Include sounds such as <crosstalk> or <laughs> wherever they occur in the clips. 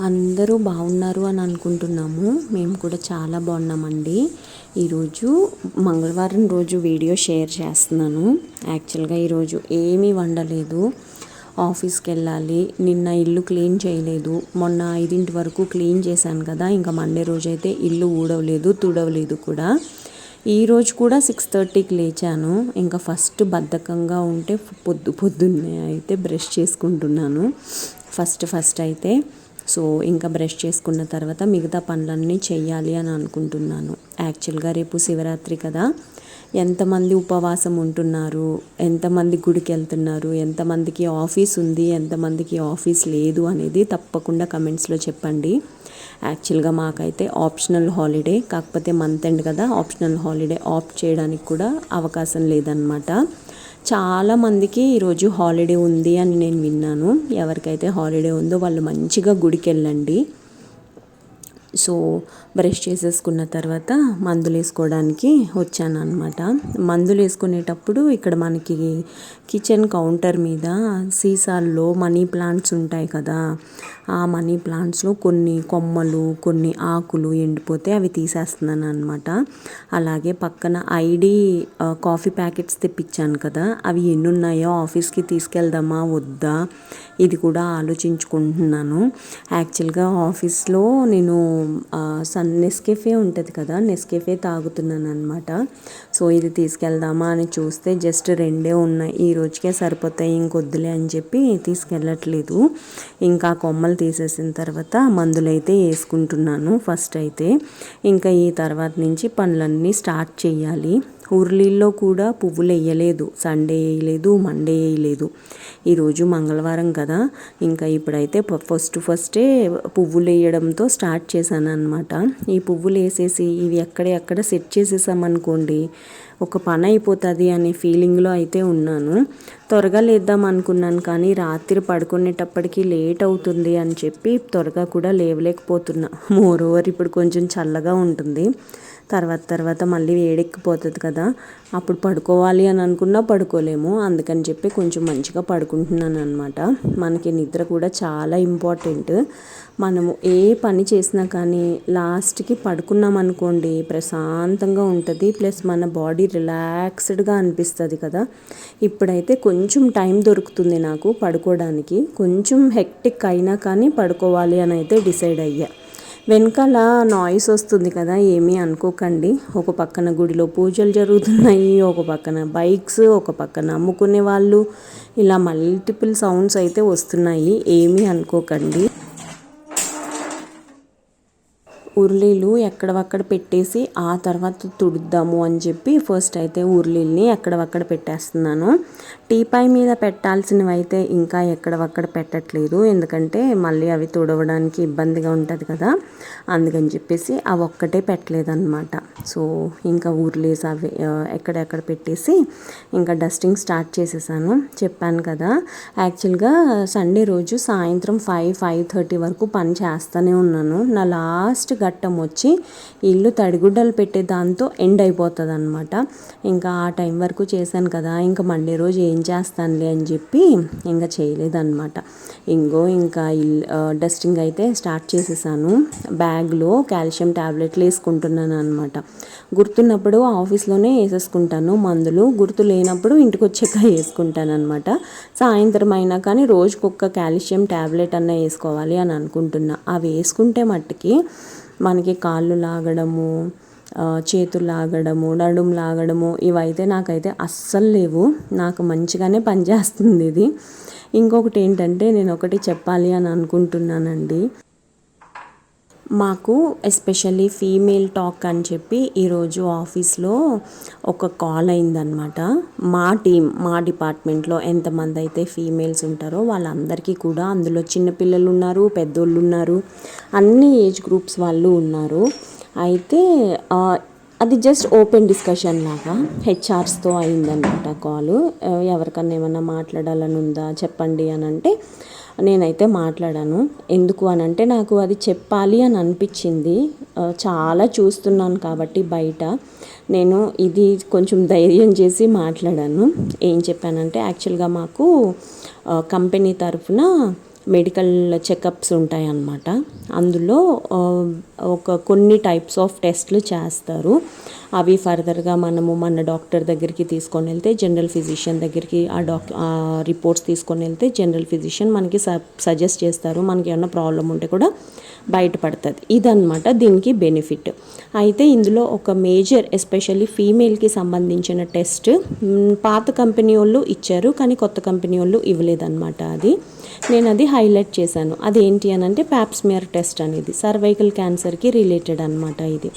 అందరూ బాగున్నారు అని అనుకుంటున్నాము. మేము కూడా చాలా బాగున్నామండి. ఈరోజు మంగళవారం రోజు వీడియో షేర్ చేస్తున్నాను. యాక్చువల్గా ఈరోజు ఏమీ వండలేదు. ఆఫీస్కి వెళ్ళాలి. నిన్న ఇల్లు క్లీన్ చేయలేదు. మొన్న ఐదింటి వరకు క్లీన్ చేశాను కదా. ఇంకా మండే రోజు అయితే ఇల్లు ఊడవలేదు తుడవలేదు కూడా. ఈరోజు కూడా సిక్స్ థర్టీకి లేచాను. ఇంకా ఫస్ట్ బద్ధకంగా ఉంటే పొద్దు పొద్దున్నే అయితే బ్రష్ చేసుకుంటున్నాను. ఫస్ట్ ఫస్ట్ అయితే సో ఇంకా బ్రష్ చేసుకున్న తర్వాత మిగతా పనులన్నీ చేయాలి అని అనుకుంటున్నాను. యాక్చువల్గా రేపు శివరాత్రి కదా. ఎంతమంది ఉపవాసం ఉంటున్నారు? ఎంతమంది గుడికి వెళ్తున్నారు? ఎంతమందికి ఆఫీస్ ఉంది? ఎంతమందికి ఆఫీస్ లేదు అనేది తప్పకుండా కమెంట్స్లో చెప్పండి. యాక్చువల్గా మాకైతే ఆప్షనల్ హాలిడే కాకపోతే మంత్ ఎండ్ కదా. ఆప్షనల్ హాలిడే ఆఫ్ చేయడానికి కూడా అవకాశం లేదనమాట చాలామందికి ఈరోజు హాలిడే ఉంది అని నేను విన్నాను. ఎవరికైతే హాలిడే ఉందో వాళ్ళు మంచిగా గుడికి వెళ్ళండి సో బ్రష్ చేసేసుకున్న తర్వాత మందులు వేసుకోవడానికి వచ్చాను అనమాట మందులు వేసుకునేటప్పుడు ఇక్కడ మనకి కిచెన్ కౌంటర్ మీద సీసాల్లో మనీ ప్లాంట్స్ ఉంటాయి కదా ఆ మనీ ప్లాంట్స్లో కొన్ని కొమ్మలు కొన్ని ఆకులు ఎండిపోతే అవి తీసేస్తున్నాను అనమాట అలాగే పక్కన ఐడి కాఫీ ప్యాకెట్స్ తెప్పించాను కదా అవి ఎన్ని ఉన్నాయో ఆఫీస్కి తీసుకెళ్దామా వద్దా ఇది కూడా ఆలోచించుకుంటున్నాను. యాక్చువల్గా ఆఫీస్లో నేను సన్ నెస్కెఫే ఉంటుంది కదా నెస్కెఫే తాగుతున్నాను అనమాట సో ఇది తీసుకెళ్దామా అని చూస్తే జస్ట్ రెండే ఉన్నాయి. ఈ రోజుకే సరిపోతాయి ఇంకొద్దులే అని చెప్పి తీసుకెళ్ళట్లేదు. ఇంకా కొమ్మలు తీసేసిన తర్వాత మందులైతే వేసుకుంటున్నాను ఫస్ట్ అయితే. ఇంకా ఈ తర్వాత నుంచి పనులన్నీ స్టార్ట్ చేయాలి. ఊర్లీల్లో కూడా పువ్వులు వేయలేదు సండే వేయలేదు మండే వేయలేదు. ఈరోజు మంగళవారం కదా ఇంకా ఇప్పుడైతే ఫస్ట్ ఫస్టే పువ్వులు వేయడంతో స్టార్ట్ చేశాను అనమాట ఈ పువ్వులు వేసేసి ఇవి ఎక్కడ ఎక్కడ సెట్ చేసేసామనుకోండి ఒక పని అయిపోతుంది అనే ఫీలింగ్లో అయితే ఉన్నాను. త్వరగా లేద్దాం అనుకున్నాను కానీ రాత్రి పడుకునేటప్పటికి లేట్ అవుతుంది అని చెప్పి త్వరగా కూడా లేవలేకపోతున్నా. <laughs> మోర్ ఓవర్ ఇప్పుడు కొంచెం చల్లగా ఉంటుంది. తర్వాత తర్వాత మళ్ళీ వేడెక్కిపోతుంది కదా అప్పుడు పడుకోవాలి అని అనుకున్నా పడుకోలేము. అందుకని చెప్పి కొంచెం మంచిగా పడుకుంటున్నాను అనమాట మనకి నిద్ర కూడా చాలా ఇంపార్టెంట్. మనము ఏ పని చేసినా కానీ లాస్ట్కి పడుకున్నాం అనుకోండి ప్రశాంతంగా ఉంటుంది. ప్లస్ మన బాడీ రిలాక్స్డ్గా అనిపిస్తుంది కదా. ఇప్పుడైతే కొంచెం టైం దొరుకుతుంది నాకు పడుకోవడానికి. కొంచెం హెక్టిక్ అయినా కానీ పడుకోవాలి అని అయితే డిసైడ్ అయ్యా. వెనకాల నాయిస్ వస్తుంది కదా ఏమీ అనుకోకండి. ఒక పక్కన గుడిలో పూజలు జరుగుతున్నాయి ఒక పక్కన బైక్స్ ఒక పక్కన అమ్ముకునే వాళ్ళు. ఇలా మల్టిపుల్ సౌండ్స్ అయితే వస్తున్నాయి ఏమీ అనుకోకండి. ఉర్లీలు ఎక్కడవక్కడ పెట్టేసి ఆ తర్వాత తుడుద్దాము అని చెప్పి ఫస్ట్ అయితే ఉర్లీల్ని ఎక్కడవక్కడ పెట్టేస్తున్నాను. టీపాయ్ మీద పెట్టాల్సినవి అయితే ఇంకా ఎక్కడవక్కడ పెట్టట్లేదు. ఎందుకంటే మళ్ళీ అవి తుడవడానికి ఇబ్బందిగా ఉంటుంది కదా. అందుకని చెప్పేసి అవి ఒక్కటే పెట్టలేదన్నమాట. సో ఇంకా ఉర్లీస్ అవి ఎక్కడెక్కడ పెట్టేసి ఇంకా డస్టింగ్ స్టార్ట్ చేసేసాను. చెప్పాను కదా. యాక్చువల్గా సండే రోజు సాయంత్రం ఫైవ్ ఫైవ్ థర్టీ వరకు పని చేస్తూనే ఉన్నాను. నా లాస్ట్ ఘట్టం వచ్చి ఇల్లు తడిగుడ్డలు పెట్టే దాంతో ఎండ్ అయిపోతుంది అనమాట ఇంకా ఆ టైం వరకు చేశాను కదా ఇంకా మండే రోజు ఏం చేస్తానులే అని చెప్పి ఇంకా చేయలేదన్నమాట. ఇంకో ఇంకా ఇల్ డస్టింగ్ అయితే స్టార్ట్ చేసేసాను. బ్యాగ్లో కాల్షియం ట్యాబ్లెట్లు వేసుకుంటున్నాను అనమాట గుర్తున్నప్పుడు ఆఫీస్లోనే వేసేసుకుంటాను. మందులు గుర్తు లేనప్పుడు ఇంటికి వచ్చాక <laughs> వేసుకుంటాను అనమాట సాయంత్రం అయినా కానీ రోజుకొక కాల్షియం ట్యాబ్లెట్ అన్న వేసుకోవాలి అని అనుకుంటున్నా. అవి వేసుకుంటే మట్టుకి మనకి కాళ్ళు లాగడము చేతులు లాగడము నడుము లాగడము ఇవైతే నాకైతే అస్సలు లేవు. నాకు మంచిగానే పనిచేస్తుంది ఇది. ఇంకొకటి ఏంటంటే నేను ఒకటి చెప్పాలి అని అనుకుంటున్నానండి. మాకు ఎస్పెషల్లీ ఫీమేల్ టాక్ అని చెప్పి ఈరోజు ఆఫీస్లో ఒక కాల్ అయిందనమాట మా టీం మా డిపార్ట్మెంట్లో ఎంతమంది అయితే ఫీమేల్స్ ఉంటారో వాళ్ళందరికీ కూడా అందులో చిన్నపిల్లలు ఉన్నారు పెద్దోళ్ళు ఉన్నారు అన్ని ఏజ్ గ్రూప్స్ వాళ్ళు ఉన్నారు. అయితే అది జస్ట్ ఓపెన్ డిస్కషన్ లాగా హెచ్ఆర్స్తో అయిందనమాట కాలు. ఎవరికన్నా ఏమన్నా మాట్లాడాలని ఉందా చెప్పండి అని అంటే నేనైతే మాట్లాడాను. ఎందుకు అని అంటే నాకు అది చెప్పాలి అని అనిపించింది. చాలా చూస్తున్నాను కాబట్టి బయట. నేను ఇది కొంచెం ధైర్యం చేసి మాట్లాడాను. ఏం చెప్పానంటే యాక్చువల్గా మాకు కంపెనీ తరఫున మెడికల్ చెకప్స్ ఉంటాయన్నమాట. అందులో ఒక కొన్ని టైప్స్ ఆఫ్ టెస్ట్లు చేస్తారు. అవి ఫర్దర్గా మనము మన డాక్టర్ దగ్గరికి తీసుకొని వెళ్తే జనరల్ ఫిజిషియన్ దగ్గరికి ఆ డాక్ ఆ రిపోర్ట్స్ తీసుకొని వెళ్తే జనరల్ ఫిజిషియన్ మనకి స సజెస్ట్ చేస్తారు. మనకి ఏమైనా ప్రాబ్లం ఉంటే కూడా బయటపడుతుంది. ఇదన్నమాట దీనికి బెనిఫిట్. అయితే ఇందులో ఒక మేజర్ ఎస్పెషల్లీ ఫీమేల్కి సంబంధించిన టెస్ట్ పాత కంపెనీ వాళ్ళు ఇచ్చారు కానీ కొత్త కంపెనీ వాళ్ళు ఇవ్వలేదన్నమాట అది. నేను అది హైలైట్ చేశాను. అది ఏంటి అని అంటే ప్యాప్స్మియర్ టెస్ట్ అనేది సర్వైకల్ క్యాన్సర్కి రిలేటెడ్ అనమాట ఇది.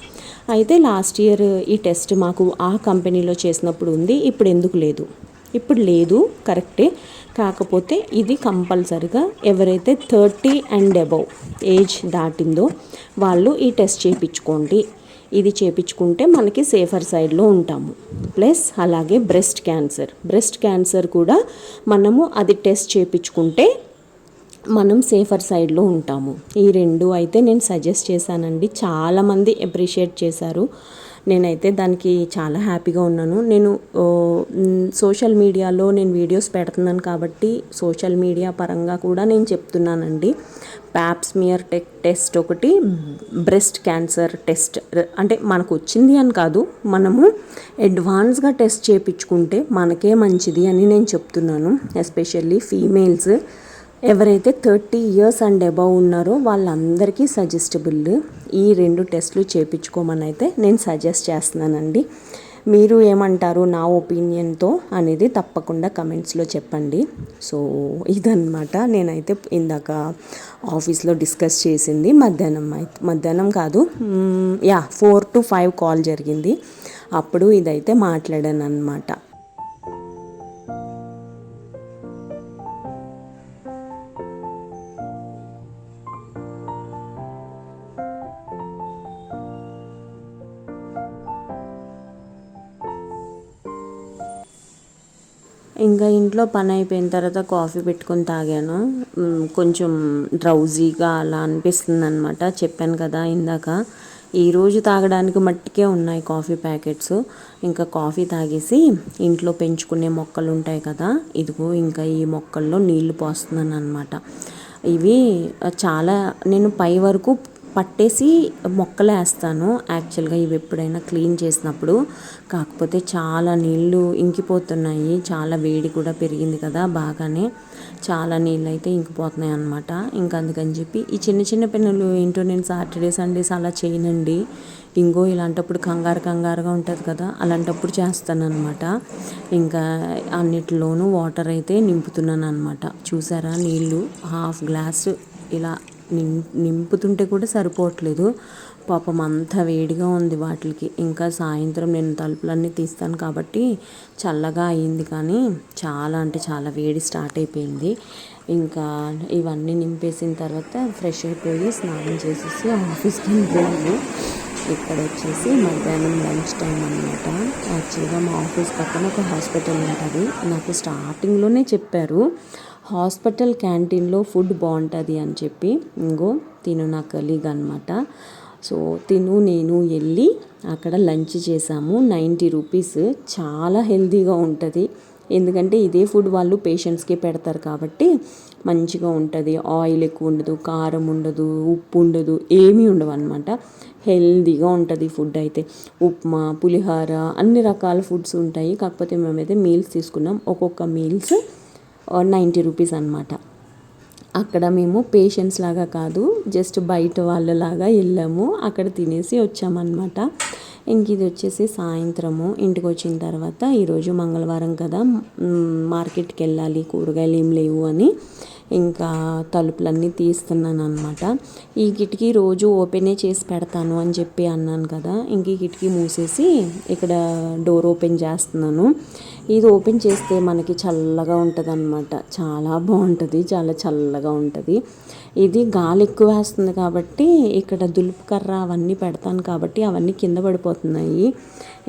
అయితే లాస్ట్ ఇయర్ ఈ టెస్ట్ మాకు ఆ కంపెనీలో చేసినప్పుడు ఉంది ఇప్పుడు ఎందుకు లేదు? ఇప్పుడు లేదు కరెక్టే. కాకపోతే ఇది కంపల్సరిగా ఎవరైతే థర్టీ అండ్ అబవ్ ఏజ్ దాటిందో వాళ్ళు ఈ టెస్ట్ చేయించుకోండి ఇది చేయించుకుంటే మనకి సేఫర్ సైడ్లో ఉంటాము. ప్లస్ అలాగే బ్రెస్ట్ క్యాన్సర్. బ్రెస్ట్ క్యాన్సర్ కూడా మనము అది టెస్ట్ చేయించుకుంటే మనం సేఫర్ సైడ్లో ఉంటాము. ఈ రెండు అయితే నేను సజెస్ట్ చేశానండి. చాలామంది అప్రిషియేట్ చేశారు. నేనైతే దానికి చాలా హ్యాపీగా ఉన్నాను. నేను సోషల్ మీడియాలో నేను వీడియోస్ పెడుతున్నాను కాబట్టి సోషల్ మీడియా పరంగా కూడా నేను చెప్తున్నానండి. ప్యాప్స్మియర్ టెక్ టెస్ట్ ఒకటి బ్రెస్ట్ క్యాన్సర్ టెస్ట్ అంటే మనకు వచ్చింది అని కాదు మనము అడ్వాన్స్గా టెస్ట్ చేయించుకుంటే మనకే మంచిది అని నేను చెప్తున్నాను. ఎస్పెషల్లీ ఫీమేల్స్ ఎవరైతే థర్టీ ఇయర్స్ అండ్ అబవ్ ఉన్నారో వాళ్ళందరికీ సజెస్టబుల్ ఈ రెండు టెస్టులు చేయించుకోమని అయితే నేను సజెస్ట్ చేస్తున్నానండి. మీరు ఏమంటారు నా ఒపీనియన్తో అనేది తప్పకుండా కమెంట్స్లో చెప్పండి. సో ఇదనమాట నేనైతే ఇందాక ఆఫీస్లో డిస్కస్ చేసింది మధ్యాహ్నం అయితే మధ్యాహ్నం కాదు yeah four to five call జరిగింది. అప్పుడు ఇదైతే మాట్లాడాను అనమాట ఇంకా ఇంట్లో పని అయిపోయిన తర్వాత కాఫీ పెట్టుకొని తాగాను. కొంచెం డ్రౌజీగా అలా అనిపిస్తుంది అనమాట చెప్పాను కదా ఇందాక. ఈరోజు తాగడానికి మట్టికే ఉన్నాయి కాఫీ ప్యాకెట్స్. ఇంకా కాఫీ తాగేసి ఇంట్లో పెంచుకునే మొక్కలు ఉంటాయి కదా ఇదిగో ఇంకా ఈ మొక్కల్లో నీళ్ళు పోస్తున్నాను అనమాట ఇవి చాలా నేను పై వరకు పట్టేసి మొక్కలు వేస్తాను యాక్చువల్గా ఇవి ఎప్పుడైనా క్లీన్ చేసినప్పుడు. కాకపోతే చాలా నీళ్ళు ఇంకిపోతున్నాయి. చాలా వేడి కూడా పెరిగింది కదా బాగానే. చాలా నీళ్ళు అయితే ఇంకిపోతున్నాయి అనమాట ఇంకా అందుకని చెప్పి ఈ చిన్న చిన్న పెన్నులు ఏంటో నేను సాటర్డే సండేస్ అలా చేయనండి. ఇంకో ఇలాంటప్పుడు కంగారు కంగారుగా ఉంటుంది కదా. అలాంటప్పుడు చేస్తాను అనమాట ఇంకా అన్నిటిలోనూ వాటర్ అయితే నింపుతున్నాను అనమాట చూసారా నీళ్ళు? హాఫ్ గ్లాస్ ఇలా నిం నింపుతుంటే కూడా సరిపోవట్లేదు. పాపం అంత వేడిగా ఉంది వాటికి. ఇంకా సాయంత్రం నేను తలుపులన్నీ తీస్తాను కాబట్టి చల్లగా అయింది కానీ చాలా అంటే చాలా వేడి స్టార్ట్ అయిపోయింది. ఇంకా ఇవన్నీ నింపేసిన తర్వాత ఫ్రెష్ అయిపోయి స్నానం చేసేసి ఆఫీస్కి వెళ్ళిపోయాను ఇక్కడ వచ్చేసి మధ్యాహ్నం లంచ్ టైం అనమాట యాక్చువల్గా మా ఆఫీస్ పక్కన ఒక హాస్పిటల్ ఉంటుంది. నాకు స్టార్టింగ్లోనే చెప్పారు. హాస్పిటల్ క్యాంటీన్లో ఫుడ్ బాగుంటుంది అని చెప్పి ఇంగో తిను నా కలీగ్ అనమాట సో తిను నేను వెళ్ళి అక్కడ లంచ్ చేసాము. నైంటీ రూపీస్ చాలా హెల్తీగా ఉంటుంది. ఎందుకంటే ఇదే ఫుడ్ వాళ్ళు పేషెంట్స్కి పెడతారు కాబట్టి మంచిగా ఉంటుంది. ఆయిల్ ఎక్కువ ఉండదు కారం ఉండదు ఉప్పు ఉండదు ఏమీ ఉండవు అనమాట హెల్దీగా ఉంటుంది ఫుడ్ అయితే. ఉప్మా పులిహోర అన్ని రకాల ఫుడ్స్ ఉంటాయి. కాకపోతే మేమైతే మీల్స్ తీసుకున్నాం. ఒక్కొక్క మీల్స్ నైంటీ రూపీస్ అనమాట అక్కడ మేము పేషెంట్స్ లాగా కాదు జస్ట్ బయట వాళ్ళలాగా వెళ్ళాము అక్కడ తినేసి వచ్చామన్నమాట. ఇంక ఇది వచ్చేసి సాయంత్రము ఇంటికి వచ్చిన తర్వాత ఈరోజు మంగళవారం కదా మార్కెట్కి వెళ్ళాలి కూరగాయలు ఏం లేవు అని. ఇంకా తలుపులన్నీ తీస్తున్నాను అనమాట ఈ కిటికీ రోజు ఓపెనే చేసి పెడతాను అని చెప్పి అన్నాను కదా. ఇంక ఈ కిటికీ మూసేసి ఇక్కడ డోర్ ఓపెన్ చేస్తున్నాను. ఇది ఓపెన్ చేస్తే మనకి చల్లగా ఉంటుంది అనమాట చాలా బాగుంటుంది చాలా చల్లగా ఉంటుంది. ఇది గాలి ఎక్కువ వేస్తుంది కాబట్టి ఇక్కడ దులుపు కర్ర అవన్నీ పెడతాను కాబట్టి అవన్నీ కింద పడిపోతున్నాయి.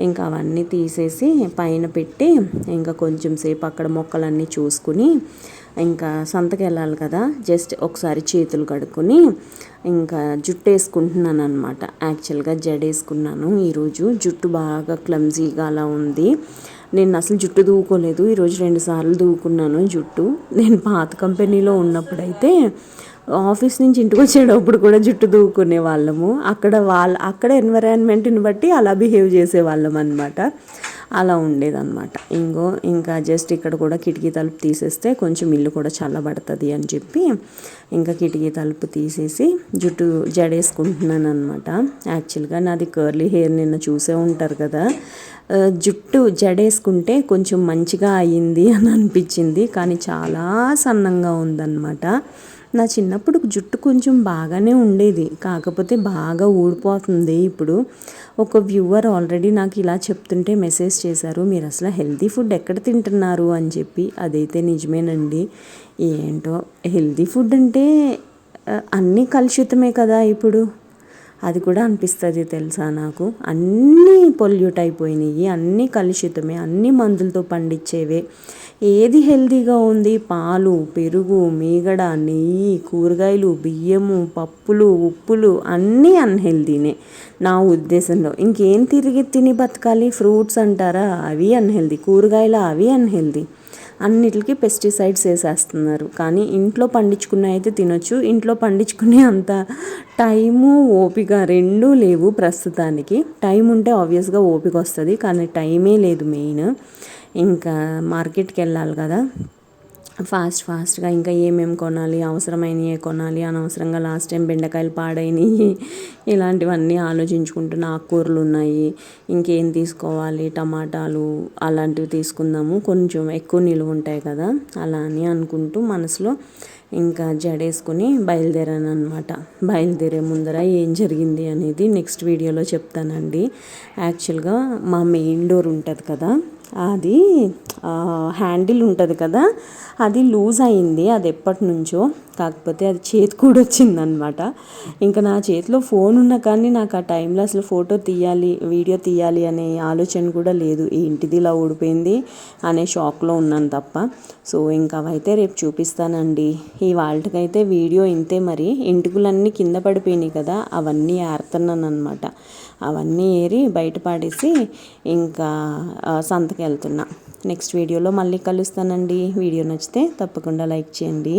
ఇంకా అవన్నీ తీసేసి పైన పెట్టి ఇంకా కొంచెం సేపు అక్కడ మొక్కలన్నీ చూసుకుని ఇంకా సంతకి వెళ్ళాలి కదా. జస్ట్ ఒకసారి చేతులు కడుక్కొని ఇంకా జుట్టు వేసుకుంటున్నాను అనమాట యాక్చువల్గా జడ వేసుకున్నాను ఈరోజు. జుట్టు బాగా క్లమ్జీగా అలా ఉంది. నేను అసలు జుట్టు దూకోలేదు. ఈరోజు రెండు సార్లు దూకున్నాను జుట్టు. నేను పాత కంపెనీలో ఉన్నప్పుడైతే ఆఫీస్ నుంచి ఇంటికి వచ్చేటప్పుడు కూడా జుట్టు దూకునే వాళ్ళము. అక్కడ వాళ్ళ అక్కడ ఎన్విరాన్మెంట్ని బట్టి అలా బిహేవ్ చేసేవాళ్ళం అనమాట అలా ఉండేదన్నమాట. ఇంకో ఇంకా జస్ట్ ఇక్కడ కూడా కిటికీ తలుపు తీసేస్తే కొంచెం ఇల్లు కూడా చల్లబడుతుంది అని చెప్పి ఇంకా కిటికీ తలుపు తీసేసి జుట్టు జడేసుకుంటున్నాను అనమాట యాక్చువల్గా నాది కర్లీ హెయిర్ నిన్న చూసే ఉంటారు కదా. జుట్టు జడేసుకుంటే కొంచెం మంచిగా అయ్యింది అని అనిపించింది. కానీ చాలా సన్నంగా ఉందన్నమాట. నా చిన్నప్పుడు జుట్టు కొంచెం బాగానే ఉండేది. కాకపోతే బాగా ఊడిపోతుంది ఇప్పుడు. ఒక వ్యూవర్ ఆల్రెడీ నాకు ఇలా చెప్తుంటే మెసేజ్ చేశారు మీరు అసలు హెల్తీ ఫుడ్ ఎక్కడ తింటున్నారు? అని చెప్పి. అదైతే నిజమేనండి. ఏంటో హెల్తీ ఫుడ్ అంటే అన్నీ కలుషితమే కదా ఇప్పుడు. అది కూడా అనిపిస్తుంది తెలుసా నాకు. అన్నీ పొల్యూట్ అయిపోయినాయి అన్నీ కలుషితమే అన్నీ మందులతో పండించేవే. ఏది హెల్తీగా ఉంది? పాలు పెరుగు మీగడ నెయ్యి కూరగాయలు బియ్యము పప్పులు ఉప్పులు అన్నీ అన్హెల్దీనే. నా ఉద్దేశంలో. ఇంకేం తిరిగి తిని బతకాలి? ఫ్రూట్స్ అంటారా? అవి అన్హెల్దీ. కూరగాయలు అవి అన్హెల్దీ. అన్నిటికీ పెస్టిసైడ్స్ వేసేస్తున్నారు. కానీ ఇంట్లో పండించుకున్న అయితే తినొచ్చు. ఇంట్లో పండించుకునే అంత టైము ఓపిక రెండూ లేవు ప్రస్తుతానికి. టైం ఉంటే ఆబ్వియస్గా ఓపిక వస్తుంది. కానీ టైమే లేదు మెయిన్. ఇంకా మార్కెట్కి వెళ్ళాలి కదా. ఫాస్ట్ ఫాస్ట్గా ఇంకా ఏమేమి కొనాలి అవసరమైనవి కొనాలి అనవసరంగా లాస్ట్ టైం బెండకాయలు పాడైనవి ఇలాంటివన్నీ ఆలోచించుకుంటున్న ఆకుకూరలు ఉన్నాయి. ఇంకేం తీసుకోవాలి టమాటాలు అలాంటివి తీసుకుందాము. కొంచెం ఎక్కువ నిలువ ఉంటాయి కదా అలా అని అనుకుంటూ మనసులో ఇంకా జడేసుకుని బయలుదేరాను అనమాట బయలుదేరే ముందర ఏం జరిగింది అనేది నెక్స్ట్ వీడియోలో చెప్తానండి. యాక్చువల్గా మా మెయిన్ డోర్ ఉంటుంది కదా అది హ్యాండిల్ ఉంటుంది కదా అది లూజ్ అయింది అది ఎప్పటి నుంచో కాకపోతే అది చేతి కూడా వచ్చిందనమాట. ఇంకా నా చేతిలో ఫోన్ ఉన్నా కానీ నాకు ఆ టైంలో అసలు ఫోటో తీయాలి వీడియో తీయాలి అనే ఆలోచన కూడా లేదు. ఏంటిది ఇలా ఊడిపోయింది అనే షాక్లో ఉన్నాను తప్ప. సో ఇంకా అవైతే రేపు చూపిస్తానండి. ఈ వాళ్ళకైతే వీడియో ఇంతే మరి. ఎంటుకులన్నీ కింద పడిపోయినాయి కదా అవన్నీ ఏరుతున్నాను అనమాట అవన్నీ ఏరి బయట పాడేసి ఇంకా సంతకెళ్తున్నా. సంతకి వెళ్తున్నా నెక్స్ట్ వీడియోలో మళ్ళీ కలుస్తానండి. వీడియో నచ్చితే తప్పకుండా లైక్ చేయండి.